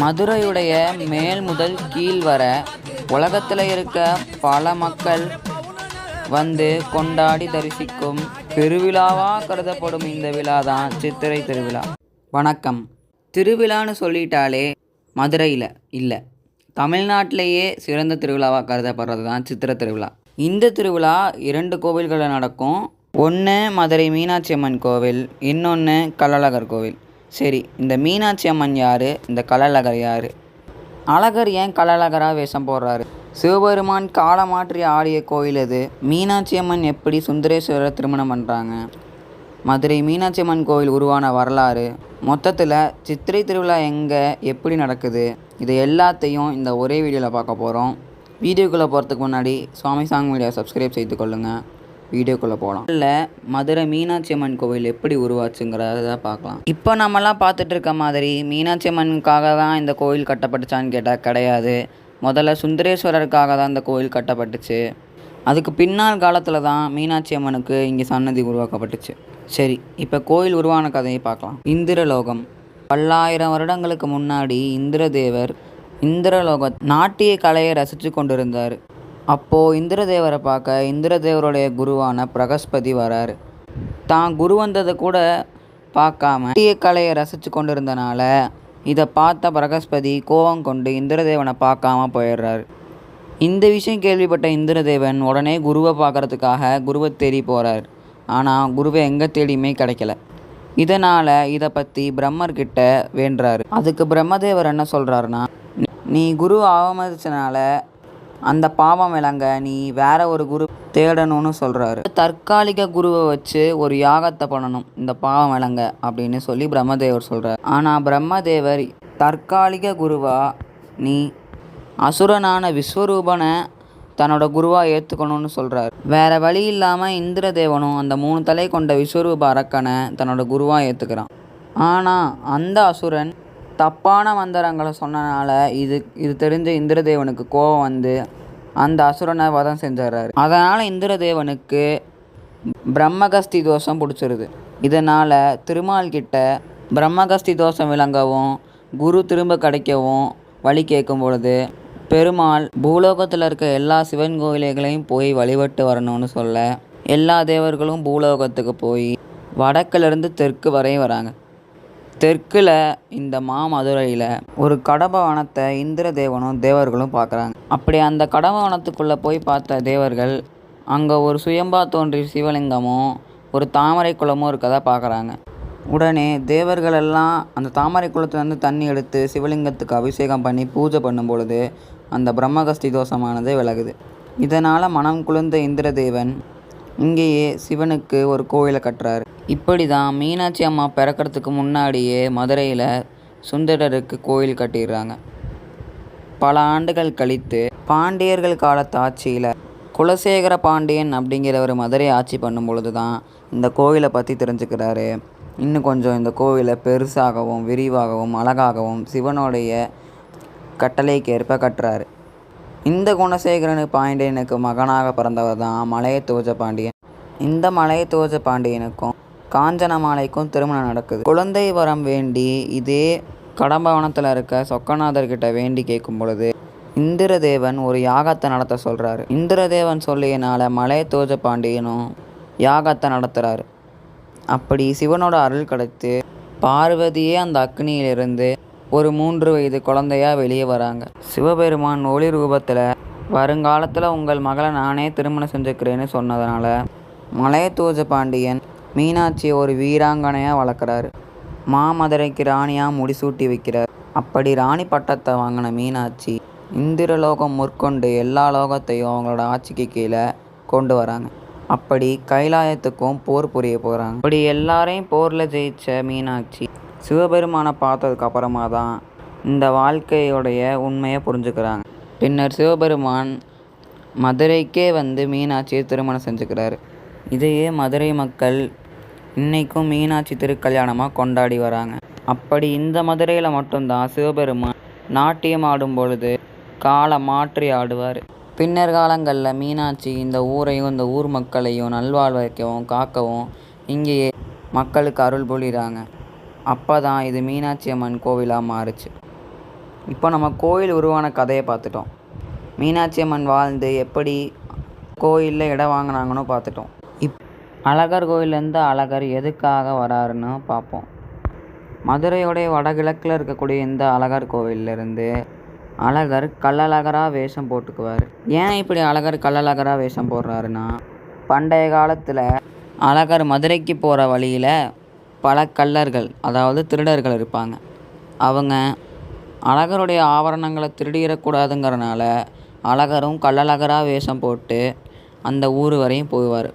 மதுரையுடைய மேல் முதல் கீழ் வர உலகத்தில் இருக்க பல மக்கள் வந்து கொண்டாடி தரிசிக்கும் பெருவிழாவாக கருதப்படும் இந்த விழா தான் சித்திரை திருவிழா. வணக்கம். திருவிழான்னு சொல்லிட்டாலே மதுரையில் இல்லை. தமிழ்நாட்டிலேயே சிறந்த திருவிழாவாக கருதப்படுறது தான் சித்திரை திருவிழா. இந்த திருவிழா இரண்டு கோவில்களில் நடக்கும். ஒன்று மதுரை மீனாட்சி அம்மன் கோவில் இன்னொன்று கள்ளழகர் கோவில். சரி இந்த மீனாட்சி அம்மன் யார்? இந்த கலழகர் யார்? அழகர் ஏன் கலழகராக வேஷம் போடுறாரு? சிவபெருமான் காலமாற்றி ஆடிய கோயில் அது மீனாட்சி அம்மன் எப்படி சுந்தரேஸ்வரர் திருமணம் பண்ணுறாங்க மதுரை மீனாட்சி அம்மன் கோவில் உருவான வரலாறு. மொத்தத்தில் சித்திரை திருவிழா எங்கே எப்படி நடக்குது? இது எல்லாத்தையும் இந்த ஒரே வீடியோவில் பார்க்க போகிறோம் வீடியோக்குள்ளே போகிறதுக்கு முன்னாடி சுவாமி சாங் மீடியா சப்ஸ்கிரைப் செய்து கொள்ளுங்கள் வீடியோக்குள்ளே போகலாம் இல்லை மதுரை மீனாட்சி அம்மன் கோவில் எப்படி உருவாச்சுங்கிறத பார்க்கலாம். இப்போ நம்மலாம் பார்த்துட்டு இருக்க மாதிரி மீனாட்சி அம்மனுக்காக தான் இந்த கோவில் கட்டப்பட்டுச்சான்னு கேட்டால் கிடையாது. முதல்ல சுந்தரேஸ்வரருக்காக தான் இந்த கோவில் கட்டப்பட்டுச்சு. அதுக்கு பின்னால் காலத்தில் தான் மீனாட்சி அம்மனுக்கு இங்கே சன்னதி உருவாக்கப்பட்டுச்சு. சரி இப்போ கோயில் உருவான கதையை பார்க்கலாம். இந்திரலோகம். பல்லாயிரம் வருடங்களுக்கு முன்னாடி இந்திரதேவர் இந்திரலோக நாட்டிய கலையை ரசித்து கொண்டிருந்தார். அப்போது இந்திரதேவரை பார்க்க இந்திரதேவருடைய குருவான பிரகஸ்பதி வராரு. தான் குரு வந்ததை கூட பார்க்காம நாட்டிய கலையை ரசித்து கொண்டிருந்தனால இதை பார்த்த பிரகஸ்பதி கோபம் கொண்டு இந்திரதேவனை பார்க்காம போயிடுறாரு. இந்த விஷயம் கேள்விப்பட்ட இந்திரதேவன் உடனே குருவை பார்க்கறதுக்காக குருவை தேடி போகிறார் ஆனால் குருவை எங்கே தேடியுமே கிடைக்கல. இதனால் இதை பற்றி பிரம்மர்கிட்ட வேண்டுறாரு. அதுக்கு பிரம்மதேவர் என்ன சொல்கிறாருன்னா நீ குரு அவமதிச்சனால அந்த பாவம் விளங்க நீ வேற ஒரு குரு தேடணும்னு சொல்கிறாரு தற்காலிக குருவை வச்சு ஒரு யாகத்தை பண்ணணும். இந்த பாவம் விளங்க அப்படின்னு சொல்லி பிரம்மதேவர் சொல்கிறார் ஆனால் பிரம்மதேவர் தற்காலிக குருவா நீ அசுரனான விஸ்வரூபனை தன்னோட குருவாக ஏற்றுக்கணும்னு சொல்கிறார் வேற வழி இல்லாமல் இந்திரதேவனும் அந்த மூணு தலை கொண்ட விஸ்வரூப அரக்கனை தன்னோட குருவாக ஏற்றுக்கிறான் ஆனால் அந்த அசுரன் தப்பான மந்திரங்களை சொன்னனால இது இது தெரிஞ்ச இந்திரதேவனுக்கு கோபம் வந்து அந்த அசுரனை வதம் செஞ்சிடறாரு. அதனால் இந்திரதேவனுக்கு பிரம்மகஸ்தி தோஷம் பிடிச்சிருது. இதனால் திருமால் கிட்ட பிரம்மகஸ்தி தோஷம் விளங்கவும் குரு திரும்ப கிடைக்கவும் வழி கேட்கும் பொழுது பெருமாள் பூலோகத்தில் இருக்க எல்லா சிவன் கோயில்களையும் போய் வழிபட்டு வரணும்னு சொல்ல எல்லா தேவர்களும் பூலோகத்துக்கு போய் வடக்கிலிருந்து தெற்கு வரையும் வராங்க. தெற்கில் இந்த மாமதுரையில் ஒரு கடப வனத்தை இந்திர தேவனும் தேவர்களும் பார்க்குறாங்க. அப்படி அந்த கடப வனத்துக்குள்ளே போய் பார்த்த தேவர்கள் அங்கே ஒரு சுயம்பா தோன்றிய சிவலிங்கமும் ஒரு தாமரை குளமும் இருக்கதா பார்க்குறாங்க. உடனே தேவர்கள் எல்லாம் அந்த தாமரை குளத்துலேருந்து தண்ணி எடுத்து சிவலிங்கத்துக்கு அபிஷேகம் பண்ணி பூஜை பண்ணும் பொழுது அந்த பிரம்மகஸ்தி தோஷமானது விலகுது. இதனால் மனம் குளிர்ந்த இந்திரதேவன் இங்கேயே சிவனுக்கு ஒரு கோயிலை கட்டுறாரு. இப்படி தான் மீனாட்சி அம்மா பிறக்கிறதுக்கு முன்னாடியே மதுரையில் சுந்தரருக்கு கோயில் கட்டிடுறாங்க. பல ஆண்டுகள் கழித்து பாண்டியர்கள் காலத்து ஆட்சியில் குலசேகர பாண்டியன் அப்படிங்கிறவர் மதுரை ஆட்சி பண்ணும் பொழுது தான் இந்த கோவிலை பற்றி தெரிஞ்சுக்கிறாரு. இன்னும் கொஞ்சம் இந்த கோவிலை பெருசாகவும் விரிவாகவும் அழகாகவும் சிவனுடைய கட்டளைக்கேற்ப கட்டுறாரு. இந்த குணசேகரனு பாண்டியனுக்கு மகனாக பிறந்தவர் தான் மலையத்துவஜ பாண்டியன். இந்த மலையத்துவஜ பாண்டியனுக்கும் காஞ்சனமாலைக்கும் திருமணம் நடக்குது. குழந்தை வரம் வேண்டி இதே கடம்பவனத்தில் இருக்க சொக்கநாதர்கிட்ட வேண்டி கேட்கும் பொழுது இந்திரதேவன் ஒரு யாகத்தை நடத்த சொல்கிறாரு இந்திரதேவன் சொல்லியனால மலையத்துவஜ பாண்டியனும் யாகத்தை நடத்துகிறாரு அப்படி சிவனோட அருள் கிடைத்து பார்வதியே அந்த அக்னியிலிருந்து ஒரு மூன்று வயது குழந்தையா வெளியே வராங்க. சிவபெருமான் ஒளி ரூபத்தில் வருங்காலத்தில் உங்கள் மகளை நானே திருமணம் செஞ்சுக்கிறேன்னு சொன்னதுனால மலையத்தூஜ பாண்டியன் மீனாட்சியை ஒரு வீராங்கனையாக வளர்க்குறாரு. மாமதுரைக்கு ராணியாக முடிசூட்டி வைக்கிறார். அப்படி ராணி பட்டத்தை வாங்கின மீனாட்சி இந்திரலோகம் முற்கொண்டு எல்லா லோகத்தையும் அவங்களோட ஆட்சிக்கு கீழே கொண்டு வராங்க. அப்படி கைலாயத்துக்கும் போர் புரிய போகிறாங்க அப்படி எல்லாரையும் போரில் ஜெயிச்ச மீனாட்சி சிவபெருமானை பார்த்ததுக்கு அப்புறமா தான் இந்த வாழ்க்கையோடைய உண்மையை புரிஞ்சுக்கிறாங்க. பின்னர் சிவபெருமான் மதுரைக்கே வந்து மீனாட்சியை திருமணம் செஞ்சுக்கிறாரு. இதையே மதுரை மக்கள் இன்றைக்கும் மீனாட்சி திருக்கல்யாணமாக கொண்டாடி வராங்க. அப்படி இந்த மதுரையில் மட்டும்தான் சிவபெருமான் நாட்டியம் ஆடும் பொழுது காலை மாற்றி ஆடுவார். பின்னர் காலங்களில் மீனாட்சி இந்த ஊரையும் இந்த ஊர் மக்களையும் நல்வாழ்வைக்கவும் காக்கவும் இங்கேயே மக்களுக்கு அருள் பொழிகிறாங்க அப்போ தான் இது மீனாட்சி அம்மன் கோவிலாக மாறுச்சு. இப்போ நம்ம கோயில் உருவான கதையை பார்த்துட்டோம். மீனாட்சி அம்மன் வாழ்ந்து எப்படி கோயிலில் இடம் வாங்கினாங்கன்னு பார்த்துட்டோம். அழகர் கோயிலேருந்து அழகர் எதுக்காக வராருன்னு பார்ப்போம். மதுரையோடைய வடகிழக்கில் இருக்கக்கூடிய இந்த அழகர் கோவிலிருந்து அழகர் கள்ளழகராக வேஷம் போட்டுக்குவார். ஏன் இப்படி அழகர் கள்ளழகராக வேஷம் போடுறாருன்னா பண்டைய காலத்தில் அழகர் மதுரைக்கு போகிற வழியில் பல கள்ளர்கள் அதாவது திருடர்கள் இருப்பாங்க. அவங்க அழகருடைய ஆபரணங்களை திருடிடக்கூடாதுங்கிறனால அழகரும் கள்ளழகராக வேஷம் போட்டு அந்த ஊர் வரையும் போவார்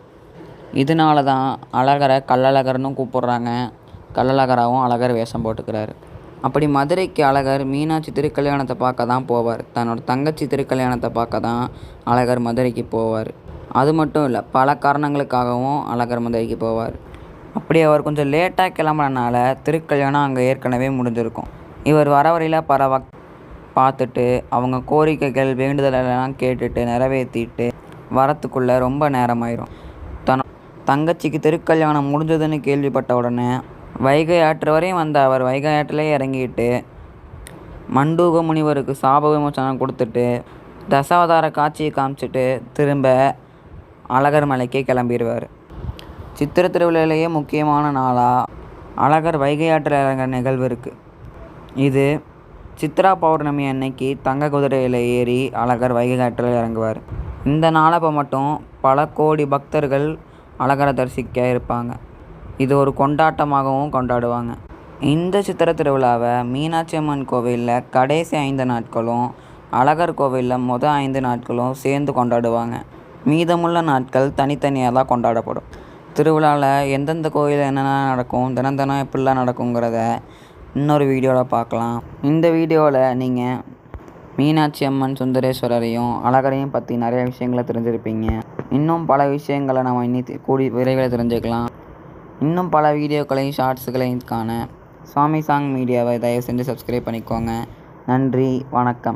இதனால தான் அழகரை கள்ளழகர்னு கூப்பிட்றாங்க. கள்ளழகராகவும் அழகர் வேஷம் போட்டுக்கிறாரு. அப்படி மதுரைக்கு அழகர் மீனாட்சி திருக்கல்யாணத்தை பார்க்க தான் போவார். தன்னோட தங்கச்சி திருக்கல்யாணத்தை பார்க்க தான் அழகர் மதுரைக்கு போவார். அது மட்டும் இல்லை பல காரணங்களுக்காகவும் அழகர் மதுரைக்கு போவார். அப்படி அவர் கொஞ்சம் லேட்டாக கிளம்புறனால திருக்கல்யாணம் அங்கே ஏற்கனவே முடிஞ்சிருக்கும். இவர் வர வரையில் பரவ பார்த்துட்டு அவங்க கோரிக்கைகள் வேண்டுதலெல்லாம் கேட்டுட்டு நிறைவேற்றிட்டு வரத்துக்குள்ளே ரொம்ப நேரமாயிரும். தன் தங்கச்சிக்கு திருக்கல்யாணம் முடிஞ்சதுன்னு கேள்விப்பட்ட உடனே வைகை ஆற்று வரையும் வந்த அவர் வைகை ஆற்றிலே இறங்கிட்டு மண்டூக முனிவருக்கு சாப விமோசனம் கொடுத்துட்டு தசாவதார காட்சியை காமிச்சிட்டு திரும்ப அழகர் மலைக்கே கிளம்பிடுவார். சித்திரை திருவிழாலேயே முக்கியமான நாளாக அழகர் வைகை ஆற்றில் இறங்குற நிகழ்வு இருக்குது இது சித்ரா பௌர்ணமி அன்னைக்கு தங்க குதிரையில் ஏறி அழகர் வைகை ஆற்றில் இறங்குவார். இந்த நாளப்போ மட்டும் பல கோடி பக்தர்கள் அழகரை தரிசிக்க இருப்பாங்க. இது ஒரு கொண்டாட்டமாகவும் கொண்டாடுவாங்க. இந்த சித்திரை திருவிழாவை மீனாட்சி அம்மன் கோவிலில் கடைசி ஐந்து நாட்களும் அழகர் கோவிலில் மொதல் ஐந்து நாட்களும் சேர்ந்து கொண்டாடுவாங்க. மீதமுள்ள நாட்கள் தனித்தனியாக தான் கொண்டாடப்படும். திருவிழாவில் எந்தெந்த கோயில் என்னென்ன நடக்கும் தினம் தினம் எப்படிலாம் நடக்குங்கிறத இன்னொரு வீடியோவில் பார்க்கலாம். இந்த வீடியோவில் நீங்கள் மீனாட்சி அம்மன் சுந்தரேஸ்வரரையும் அழகரையும் பற்றி நிறைய விஷயங்களை தெரிஞ்சிருப்பீங்க. இன்னும் பல விஷயங்களை நம்ம இன்னி கூடி விரைவில் தெரிஞ்சுக்கலாம். இன்னும் பல வீடியோக்களையும் ஷார்ட்ஸுகளையும் காண சுவாமி சாங் மீடியாவை தயவு செஞ்சு சப்ஸ்கிரைப் பண்ணிக்கோங்க. நன்றி வணக்கம்.